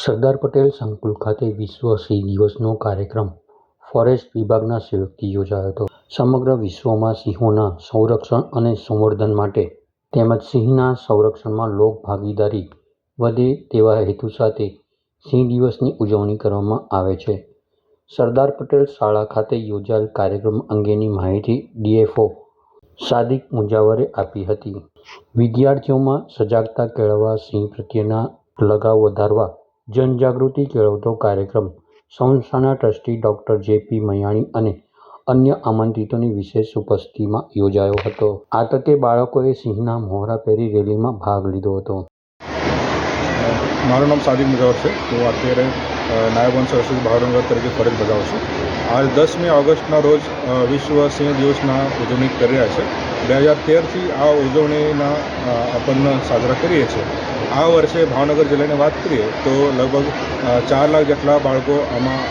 સરદાર પટેલ સંકુલ ખાતે વિશ્વ સિંહ દિવસનો કાર્યક્રમ ફોરેસ્ટ વિભાગના સહયોગથી યોજાયો હતો. સમગ્ર વિશ્વમાં સિંહોના સંરક્ષણ અને સંવર્ધન માટે તેમજ સિંહના સંરક્ષણમાં લોકભાગીદારી વધે તેવા હેતુ સાથે સિંહ દિવસની ઉજવણી કરવામાં આવે છે. સરદાર પટેલ શાળા ખાતે યોજાયેલ કાર્યક્રમ અંગેની માહિતી ડીએફઓ સાદિક મુંજાવરે આપી હતી. વિદ્યાર્થીઓમાં સજાગતા કેળવવા સિંહ પ્રત્યેના લગાવ વધારવા જનજાગૃતિ કેળવતો કાર્યક્રમ સંસ્થાના ટ્રસ્ટી ડૉક્ટર જેપી મયાણી અને અન્ય આમંત્રિતોની વિશેષ ઉપસ્થિતિમાં યોજાયો હતો. આ તકે બાળકોએ સિંહના મોહરા પહેરી રેલીમાં ભાગ લીધો હતો. મારું નામ સાદિક મુજાવર છે. તો અત્યારે નાયબ સંરક્ષક ભાવનગર તરીકે ફરજ બજાવું છું આજ દસમી ઓગસ્ટના રોજ વિશ્વ સિંહ દિવસના ઉજવણી કરી રહ્યા છે. બે હજાર તેરથી આ ઉજવણીના આપણને સાજરા કરીએ છીએ. આ વર્ષે ભાવનગર જિલ્લાની વાત કરીએ તો લગભગ ચાર લાખ જેટલા બાળકો આમાં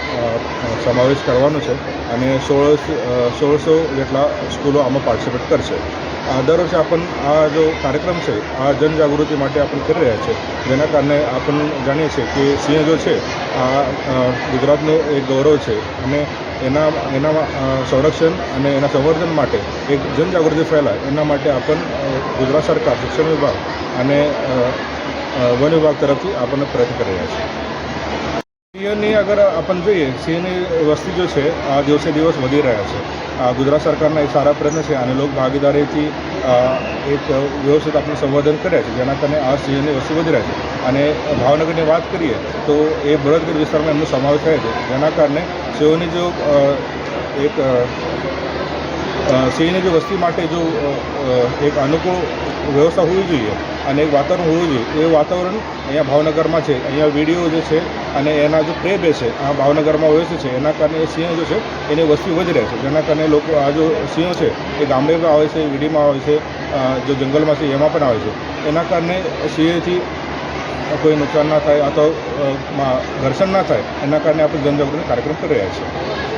સમાવેશ કરવાનો છે અને સોળ સોળસો જેટલા સ્કૂલો આમાં પાર્ટિસિપેટ કરશે. આ દર વર્ષે આપણ આ જો કાર્યક્રમ છે, આ જનજાગૃતિ માટે આપણે કરી રહ્યા છે. જેના કારણે આપણે જાણીએ છીએ કે સિંહ જો છે, આ ગુજરાતનું એક ગૌરવ છે અને એના એના સંરક્ષણ અને એના સંવર્ધન માટે એક જનજાગૃતિ ફેલાય. એના માટે આપણ ગુજરાત સરકાર, શિક્ષણ વિભાગ અને વન વિભાગ તરફથી આપણને પ્રયત્ન કરી રહ્યા છે સિંહની અગર આપણ જોઈએ સિંહની વસ્તી જો છે, આ દિવસે દિવસ વધી રહ્યા છે. આ ગુજરાત સરકારના એક સારા પ્રયત્ન છે અને લોક ભાગીદારીથી એક વ્યવસ્થિત આપણે સંવર્ધન કર્યા છે, જેના કારણે આ સિંહની વસ્તી વધી રહ્યા છે. અને ભાવનગરની વાત કરીએ, તો એ બળદગઢ વિસ્તારમાં એમનો સમાવેશ થાય છે, જેના કારણે સિંહોની જો એક સિંહની જો વસ્તી માટે જો એક અનુકૂળ વ્યવસ્થા હોવી જોઈએ અને એક વાતાવરણ હોવું જોઈએ, એ વાતાવરણ અહીંયા ભાવનગરમાં છે. અહીંયા વીડિયો જે છે અને એના જો પ્રે બે છે, આ ભાવનગરમાં વ્યવસ્થિત છે, એના કારણે એ સિંહ જો છે, એની વસ્તી વધી રહે છે. જેના કારણે લોકો, આ જો સિંહો છે, એ ગામડે પણ આવે છે, વીડીમાં આવે છે જો જંગલમાં છે, એમાં પણ આવે છે. એના કારણે સિંહથી કોઈ નુકસાન ના થાય અથવા ઘર્ષણ ના થાય, એના કારણે આપણે જનજાગૃતિ કાર્યક્રમ કરી રહ્યા છીએ.